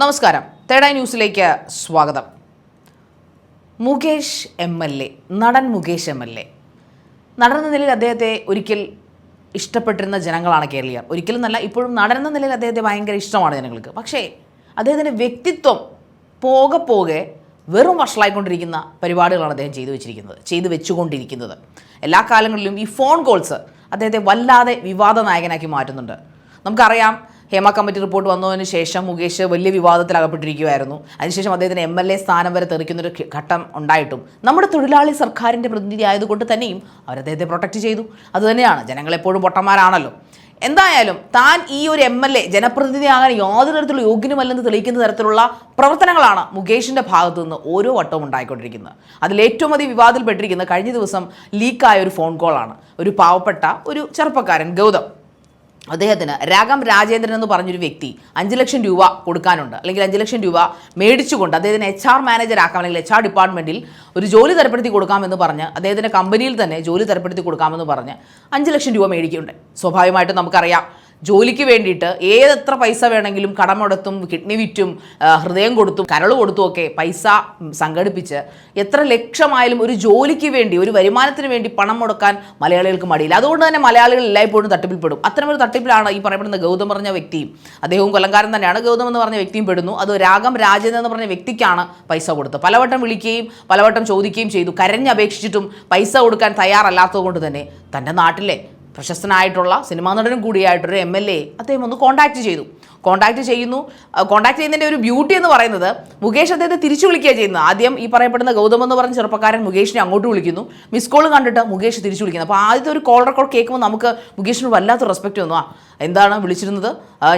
നമസ്കാരം. തേടായി ന്യൂസിലേക്ക് സ്വാഗതം. മുകേഷ് എം എൽ എ നടൻ മുകേഷ് എം എൽ എ. നടൻ എന്ന നിലയിൽ അദ്ദേഹത്തെ ഒരിക്കൽ ഇഷ്ടപ്പെട്ടിരുന്ന ജനങ്ങളാണ് കേരളീയർ. ഒരിക്കലും നല്ല ഇപ്പോഴും നടനെന്ന നിലയിൽ അദ്ദേഹത്തെ ഭയങ്കര ഇഷ്ടമാണ് ജനങ്ങൾക്ക്. പക്ഷേ അദ്ദേഹത്തിന്റെ വ്യക്തിത്വം പോകെ പോകെ വെറും വഷളായിക്കൊണ്ടിരിക്കുന്ന പരിപാടികളാണ് അദ്ദേഹം ചെയ്തു വെച്ചിരിക്കുന്നത് ചെയ്തു വെച്ചുകൊണ്ടിരിക്കുന്നത്. എല്ലാ കാലങ്ങളിലും ഈ ഫോൺ കോൾസ് അദ്ദേഹത്തെ വല്ലാതെ വിവാദ നായകനാക്കി മാറ്റുന്നുണ്ട്. നമുക്കറിയാം ഹേമ കമ്മിറ്റി റിപ്പോർട്ട് വന്നതിന് ശേഷം മുകേഷ് വലിയ വിവാദത്തിൽ അകപ്പെട്ടിരിക്കുകയായിരുന്നു അതിനുശേഷം അദ്ദേഹത്തിന് എം എൽ എ സ്ഥാനം വരെ തെറിക്കുന്നൊരു ഘട്ടം ഉണ്ടായിട്ടും. നമ്മുടെ തൊഴിലാളി സർക്കാരിന്റെ പ്രതിനിധി ആയതുകൊണ്ട് തന്നെയും അവർ അദ്ദേഹത്തെ പ്രൊട്ടക്റ്റ് ചെയ്തു. അതുതന്നെയാണ് ജനങ്ങളെപ്പോഴും പൊട്ടന്മാരാണല്ലോ. എന്തായാലും താൻ ഈ ഒരു എം എൽ എ ജനപ്രതിനിധിയാകാൻ യാതൊരു തരത്തിലുള്ള യോഗ്യനുമല്ലെന്ന് തെളിയിക്കുന്ന തരത്തിലുള്ള പ്രവർത്തനങ്ങളാണ് മുകേഷിന്റെ ഭാഗത്തു നിന്ന് ഓരോ വട്ടവും ഉണ്ടായിക്കൊണ്ടിരിക്കുന്നത്. അതിൽ ഏറ്റവും അധികം വിവാദത്തിൽപ്പെട്ടിരിക്കുന്ന കഴിഞ്ഞ ദിവസം ലീക്കായ ഒരു ഫോൺ കോളാണ് ഒരു പാവപ്പെട്ട ഒരു ചെറുപ്പക്കാരൻ ഗൗതം. അദ്ദേഹത്തിന് രാഗം രാജേന്ദ്രൻ എന്ന് പറഞ്ഞൊരു വ്യക്തി അഞ്ച് ലക്ഷം രൂപ കൊടുക്കാനുണ്ട്. അല്ലെങ്കിൽ അഞ്ച് ലക്ഷം രൂപ മേടിച്ചുകൊണ്ട് അദ്ദേഹത്തിന് എച്ച് ആർ മാനേജർ ആക്കാം അല്ലെങ്കിൽ എച്ച് ആർ ഡിപ്പാർട്ട്മെന്റിൽ ഒരു ജോലി തരപ്പെടുത്തി കൊടുക്കാമെന്ന് പറഞ്ഞ് അദ്ദേഹത്തിന്റെ കമ്പനിയിൽ തന്നെ ജോലി തരപ്പെടുത്തി കൊടുക്കാമെന്ന് പറഞ്ഞ് അഞ്ച് ലക്ഷം രൂപ മേടിക്കുന്നുണ്ട്. സ്വാഭാവികമായിട്ടും നമുക്കറിയാം. ജോലിക്ക് വേണ്ടിയിട്ട് ഏതെത്ര പൈസ വേണമെങ്കിലും കടമെടുത്തും കിഡ്നി വിറ്റും ഹൃദയം കൊടുത്തും കരൾ കൊടുത്തും ഒക്കെ പൈസ സംഘടിപ്പിച്ച് എത്ര ലക്ഷമായാലും ഒരു ജോലിക്ക് വേണ്ടി ഒരു വരുമാനത്തിന് വേണ്ടി പണം മുടക്കാൻ മലയാളികൾക്ക് മടിയില്ല. അതുകൊണ്ട് തന്നെ മലയാളികൾ എല്ലായ്പ്പോഴും തട്ടിപ്പിൽപ്പെടും. അത്തരമൊരു തട്ടിപ്പിലാണ് ഈ പറയപ്പെടുന്ന ഗൗതം പറഞ്ഞ വ്യക്തിയും. അദ്ദേഹവും കൊലങ്കാരൻ തന്നെയാണ്. ഗൗതം എന്ന് പറഞ്ഞ വ്യക്തിയും പെടുന്നു. അത് രാഗം രാജേന്ദ്രൻ എന്ന് പറഞ്ഞ വ്യക്തിക്കാണ് പൈസ കൊടുത്തത്. പലവട്ടം വിളിക്കുകയും പലവട്ടം ചോദിക്കുകയും ചെയ്തു. കരഞ്ഞപേക്ഷിച്ചിട്ടും പൈസ കൊടുക്കാൻ തയ്യാറല്ലാത്തത് കൊണ്ട് തന്നെ തന്റെ നാട്ടിലെ പ്രശസ്തനായിട്ടുള്ള സിനിമാ നടനും കൂടിയായിട്ടൊരു എം എൽ എ അദ്ദേഹം ഒന്ന് കോൺടാക്ട് ചെയ്തു. കോൺടാക്ട് ചെയ്യുന്നു. കോൺടാക്ട് ചെയ്യുന്നതിന്റെ ഒരു ബ്യൂട്ടി എന്ന് പറയുന്നത് മുകേഷ് അദ്ദേഹത്തെ തിരിച്ചു വിളിക്കുക ചെയ്യുന്നത്. ആദ്യം ഈ പറയപ്പെടുന്ന ഗൗതം എന്ന് പറഞ്ഞ ചെറുപ്പക്കാരൻ മുകേഷിനെ അങ്ങോട്ട് വിളിക്കുന്നു. മിസ് കോൾ കണ്ടിട്ട് മുകേഷ് തിരിച്ചു വിളിക്കുന്നു. അപ്പോൾ ആദ്യത്തെ ഒരു കോൾ റെക്കോർഡ് കേൾക്കുമ്പോൾ നമുക്ക് മുകേഷിന് വല്ലാത്ത റെസ്പെക്റ്റ് തോന്നുക എന്താണ് വിളിച്ചിരുന്നത്?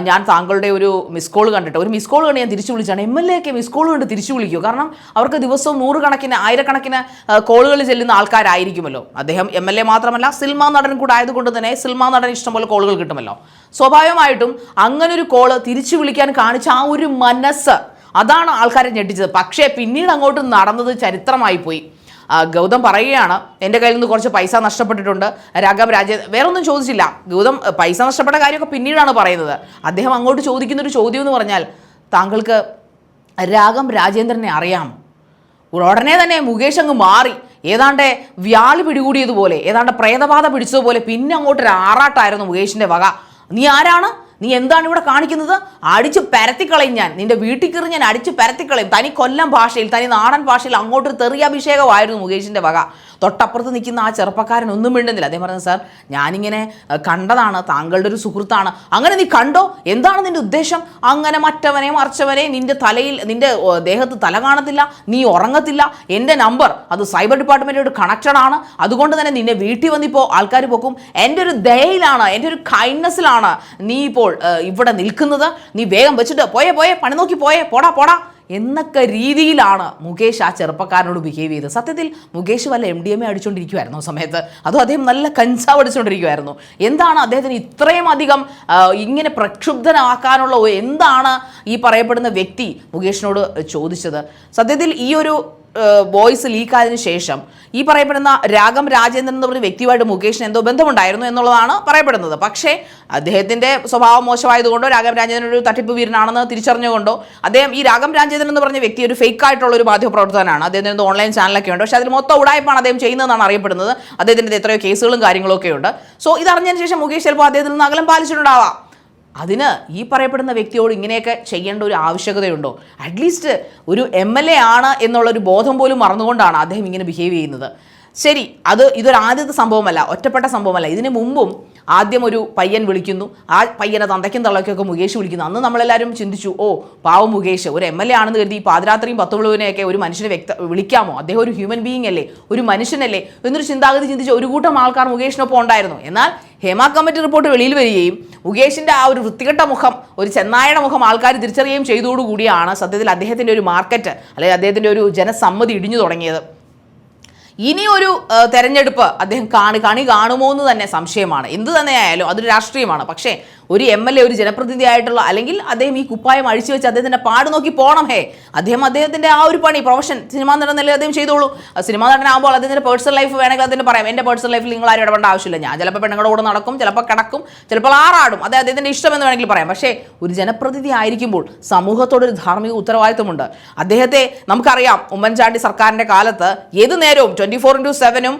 ഞാൻ താങ്കളുടെ ഒരു മിസ് കോൾ കണ്ടിട്ട്. ഒരു മിസ് കോൾ കണ്ട് ഞാൻ തിരിച്ചു വിളിച്ചാണ്. എം എൽ എ ഒക്കെ മിസ് കോൾ കണ്ട് തിരിച്ചു വിളിക്കുമോ കാരണം അവർക്ക് ദിവസവും നൂറുകണക്കിന് ആയിരക്കണക്കിന് കോളുകൾ ചെല്ലുന്ന ആൾക്കാരായിരിക്കുമല്ലോ. അദ്ദേഹം എം എൽ എ മാത്രമല്ല സിനിമാ നടൻ കൂടെ ആയതുകൊണ്ട് തന്നെ സിനിമാ നടൻ ഇഷ്ടംപോലെ കോളുകൾ കിട്ടുമല്ലോ. സ്വാഭാവികമായിട്ടും അങ്ങനെ ഒരു കോൾ തിരിച്ചു വിളിക്കാൻ കാണിച്ച ആ ഒരു മനസ്സ് അതാണ് ആൾക്കാരെ ഞെട്ടിച്ചത്. പക്ഷേ പിന്നീട് അങ്ങോട്ട് നടന്നത് ചരിത്രമായി പോയി. ഗൗതം പറയുകയാണ് എന്റെ കയ്യിൽ നിന്ന് കുറച്ച് പൈസ നഷ്ടപ്പെട്ടിട്ടുണ്ട്. രാഘവ് രാജ വേറൊന്നും ചോദിച്ചില്ല. ഗൗതം പൈസ നഷ്ടപ്പെട്ട കാര്യമൊക്കെ പിന്നീടാണ് പറയുന്നത്. അദ്ദേഹം അങ്ങോട്ട് ചോദിക്കുന്ന ഒരു ചോദ്യം എന്ന് പറഞ്ഞാൽ താങ്കൾക്ക് രാഗം രാജേന്ദ്രനെ അറിയാമോ ഉടനെ തന്നെ മുകേഷ് അങ്ങ് മാറി. ഏതാണ്ട് വ്യാളി പിടികൂടിയതുപോലെ ഏതാണ്ട് പ്രേതബാധ പിടിച്ചതുപോലെ പിന്നെ അങ്ങോട്ട് ഒരു ആറാട്ടായിരുന്നു മുകേഷിന്റെ വക. നീ ആരാണ്? നീ എന്താണ് ഇവിടെ കാണിക്കുന്നത്? അടിച്ച് പരത്തിക്കളയും ഞാൻ. നിന്റെ വീട്ടിൽ കയറി ഞാൻ അടിച്ച് പരത്തിക്കളയും. തനി കൊല്ലം ഭാഷയിൽ തനി നാടൻ ഭാഷയിൽ അങ്ങോട്ടൊരു തെറിയാഭിഷേകമായിരുന്നു മുകേഷിന്റെ വക. തൊട്ടപ്പുറത്ത് നിൽക്കുന്ന ആ ചെറുപ്പക്കാരൻ ഒന്നും മിണ്ടുന്നില്ല. അദ്ദേഹം പറഞ്ഞു സാർ ഞാനിങ്ങനെ കണ്ടതാണ് താങ്കളുടെ ഒരു സുഹൃത്താണ്. അങ്ങനെ നീ കണ്ടോ? എന്താണ് നിന്റെ ഉദ്ദേശം? അങ്ങനെ മറ്റവനെ മറിച്ചവനെ നിന്റെ തലയിൽ നിന്റെ ദേഹത്ത് തല കാണത്തില്ല നീ ഉറങ്ങത്തില്ല. എന്റെ നമ്പർ അത് സൈബർ ഡിപ്പാർട്ട്മെന്റോട് കണക്റ്റഡ് ആണ്. അതുകൊണ്ട് തന്നെ നിന്നെ വീട്ടിൽ വന്നിപ്പോൾ ആൾക്കാർ പോക്കും. എന്റെ ഒരു ദയയിലാണ് എന്റെ ഒരു കൈൻഡ്നെസ്സിലാണ് നീ ഇപ്പോൾ ഇവിടെ നിൽക്കുന്നത്. നീ വേഗം വെച്ചിട്ട് പോയേ പോയേ പണി നോക്കി പോയേ പോടാ പോടാ. എന്നൊക്കെ രീതിയിലാണ് മുകേഷ് ആ ചെറുപ്പക്കാരനോട് ബിഹേവ് ചെയ്തത്. സത്യത്തിൽ മുകേഷ് വല്ല എം ഡി എം എ അടിച്ചുകൊണ്ടിരിക്കുമായിരുന്നു സമയത്ത്? അതോ അദ്ദേഹം നല്ല കഞ്ചാവ് അടിച്ചുകൊണ്ടിരിക്കുമായിരുന്നു എന്താണ് അദ്ദേഹത്തിന് ഇത്രയും അധികം ഇങ്ങനെ പ്രക്ഷുബ്ധനാക്കാനുള്ള എന്താണ് ഈ പറയപ്പെടുന്ന വ്യക്തി മുകേഷിനോട് ചോദിച്ചത്? സത്യത്തിൽ ഈ ഒരു വോയിസ് ലീക്കായതിനു ശേഷം ഈ പറയപ്പെടുന്ന രാഗം രാജേന്ദ്രൻ എന്ന് പറഞ്ഞ വ്യക്തിയുമായിട്ട് മുകേഷിന് എന്തോ ബന്ധമുണ്ടായിരുന്നു എന്നുള്ളതാണ് പറയപ്പെടുന്നത്. പക്ഷേ അദ്ദേഹത്തിന്റെ സ്വഭാവം മോശമായതുകൊണ്ടോ രാഗം രാജേന്ദ്രൻ ഒരു തട്ടിപ്പ് വീരനാണെന്ന് തിരിച്ചറിഞ്ഞുകൊണ്ടോ അദ്ദേഹം ഈ രാഗം രാജേന്ദ്രൻ എന്ന് പറഞ്ഞ വ്യക്തി ഒരു ഫേക്ക് ആയിട്ടുള്ള ഒരു മാധ്യമപ്രവർത്തകനാണ്. അദ്ദേഹത്തിന് എന്തോ ഓൺലൈൻ ചാനലൊക്കെ ഉണ്ട്. പക്ഷേ അതിൽ മൊത്തം ഉടായ്പാണ് അദ്ദേഹം ചെയ്യുന്നതെന്നാണ് അറിയപ്പെടുന്നത്. അദ്ദേഹത്തിന്റെ എത്രയോ കേസുകളും കാര്യങ്ങളൊക്കെ ഉണ്ട് സോ ഇതറിഞ്ഞതിന് ശേഷം മുകേഷ് ചിലപ്പോൾ അദ്ദേഹത്തിൽ നിന്ന് അകലം പാലിച്ചിട്ടുണ്ടാവാം. അതിന് ഈ പറയപ്പെടുന്ന വ്യക്തിയോട് ഇങ്ങനെയൊക്കെ ചെയ്യേണ്ട ഒരു ആവശ്യകതയുണ്ടോ? അറ്റ്ലീസ്റ്റ് ഒരു എം എൽ എ ആണ് എന്നുള്ളൊരു ബോധം പോലും മറന്നുകൊണ്ടാണ് അദ്ദേഹം ഇങ്ങനെ ബിഹേവ് ചെയ്യുന്നത്. ശരി അത് ഇതൊരു ആദ്യത്തെ സംഭവമല്ല ഒറ്റപ്പെട്ട സംഭവമല്ല. ഇതിനു മുമ്പും ആദ്യം ഒരു പയ്യൻ വിളിക്കുന്നു. ആ പയ്യനെ തന്തയ്ക്കും തള്ളയ്ക്കൊക്കെ മുകേഷ് വിളിക്കുന്നു. അന്ന് നമ്മളെല്ലാവരും ചിന്തിച്ചു ഓ പാവം മുകേഷ്. ഒരു എം എൽ എ ആണെന്ന് കരുതി പാതിരാത്രിയും പത്തുവിളുവിനെയൊക്കെ ഒരു മനുഷ്യനെ വ്യക്ത വിളിക്കാമോ? അദ്ദേഹം ഒരു ഹ്യൂമൻ ബീയിങ് അല്ലേ? ഒരു മനുഷ്യനല്ലേ? എന്നൊരു ചിന്താഗതി ചിന്തിച്ച് ഒരു കൂട്ടം ആൾക്കാർ മുകേഷിനൊപ്പം ഉണ്ടായിരുന്നു. എന്നാൽ ഹേമ കമ്മിറ്റി റിപ്പോർട്ട് വെളിയിൽ വരികയും മുകേഷിന്റെ ആ ഒരു വൃത്തികെട്ട മുഖം ഒരു ചെന്നായയുടെ മുഖം ആൾക്കാർ തിരിച്ചറിയുകയും ചെയ്തതോടുകൂടിയാണ് സത്യത്തിൽ അദ്ദേഹത്തിന്റെ ഒരു മാർക്കറ്റ് അല്ലെങ്കിൽ അദ്ദേഹത്തിന്റെ ഒരു ജനസമ്മതി ഇടിഞ്ഞു തുടങ്ങിയത്. ഇനി ഒരു തെരഞ്ഞെടുപ്പ് അദ്ദേഹം കാണി കണി കാണുമോ എന്ന് തന്നെ സംശയമാണ്. എന്ത് തന്നെയായാലും അതൊരു രാഷ്ട്രീയമാണ്. പക്ഷേ ഒരു എം എൽ എ ഒരു ജനപ്രതിനിധി ആയിട്ടുള്ള അല്ലെങ്കിൽ അദ്ദേഹം ഈ കുപ്പായം അഴിച്ചു വെച്ച് അദ്ദേഹത്തിന്റെ പാട് നോക്കി പോകണം ഹേ. അദ്ദേഹം അദ്ദേഹത്തിന്റെ ആ ഒരു പണി പ്രൊഫഷൻ സിനിമാ നടൻ നിലയിൽ അദ്ദേഹം ചെയ്തോളൂ. സിനിമാ നടനാകുമ്പോൾ അദ്ദേഹത്തിന്റെ പേഴ്സണൽ ലൈഫ് വേണമെങ്കിൽ അതിന് പറയാം. എന്റെ പേഴ്സണൽ ലൈഫിൽ നിങ്ങൾ ആരും ഇടപെടേണ്ട ആവശ്യമില്ല. ഞാൻ ചിലപ്പോൾ പെണ്ണുങ്ങളുടെ കൂടെ നടക്കും ചിലപ്പോൾ കിടക്കും ചിലപ്പോൾ ആറാടും. അത് അദ്ദേഹത്തിന്റെ ഇഷ്ടം എന്ന് വേണമെങ്കിൽ പറയാം. പക്ഷേ ഒരു ജനപ്രതിനിധി ആയിരിക്കുമ്പോൾ സമൂഹത്തോടൊരു ധാർമ്മിക ഉത്തരവാദിത്വമുണ്ട്. അദ്ദേഹത്തെ നമുക്കറിയാം ഉമ്മൻചാണ്ടി സർക്കാരിന്റെ കാലത്ത് ഏത് നേരവും ട്വന്റി ഫോർ ഇന്റു സെവനും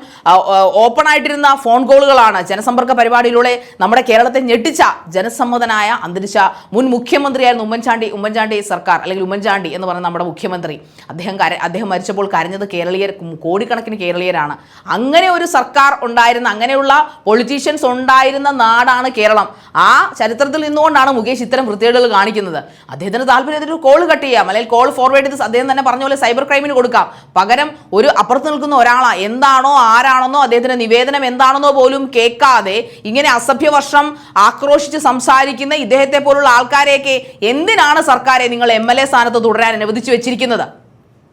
ഓപ്പൺ ആയിട്ടിരുന്ന ഫോൺ കോളുകളാണ് ജനസമ്പർക്ക പരിപാടിയിലൂടെ നമ്മുടെ കേരളത്തെ ഞെട്ടിച്ച ജനസമ്മതനായ അന്തരിച്ച മുൻ മുഖ്യമന്ത്രിയായിരുന്നു ഉമ്മൻചാണ്ടി ഉമ്മൻചാണ്ടി സർക്കാർ അല്ലെങ്കിൽ ഉമ്മൻചാണ്ടി എന്ന് പറയുന്ന നമ്മുടെ മുഖ്യമന്ത്രി. അദ്ദേഹം അദ്ദേഹം മരിച്ചപ്പോൾ കരഞ്ഞത് കേരളീയർ കോടിക്കണക്കിന് കേരളീയരാണ്. അങ്ങനെ ഒരു സർക്കാർ ഉണ്ടായിരുന്ന അങ്ങനെയുള്ള പൊളിറ്റീഷ്യൻസ് ഉണ്ടായിരുന്ന നാടാണ് കേരളം. ആ ചരിത്രത്തിൽ നിന്നുകൊണ്ടാണ് മുകേഷ് ഇത്തരം വൃത്തികേടുകൾ കാണിക്കുന്നത്. അദ്ദേഹത്തിന് താല്പര്യത്തിൽ ഒരു കോൾ കട്ട് ചെയ്യാം അല്ലെങ്കിൽ കോൾ ഫോർവേഡ് ചെയ്ത് അദ്ദേഹം തന്നെ പറഞ്ഞ പോലെ സൈബർ ക്രൈമിന് കൊടുക്കാം. പകരം ഒരു അപ്പുറത്ത് നിൽക്കുന്ന ഒരാളാ എന്താണോ? ആരാണെന്നോ? അദ്ദേഹത്തിന്റെ നിവേദനം എന്താണെന്നോ പോലും കേൾക്കാതെ ഇങ്ങനെ അസഭ്യവർഷം ആക്രോശിച്ച് സംസാരിക്കുന്ന ഇദ്ദേഹത്തെ പോലുള്ള ആൾക്കാരെയൊക്കെ എന്തിനാണ് സർക്കാരെ നിങ്ങൾ എം എൽ എ സ്ഥാനത്ത് തുടരാൻ അനുവദിച്ചു വെച്ചിരിക്കുന്നത്?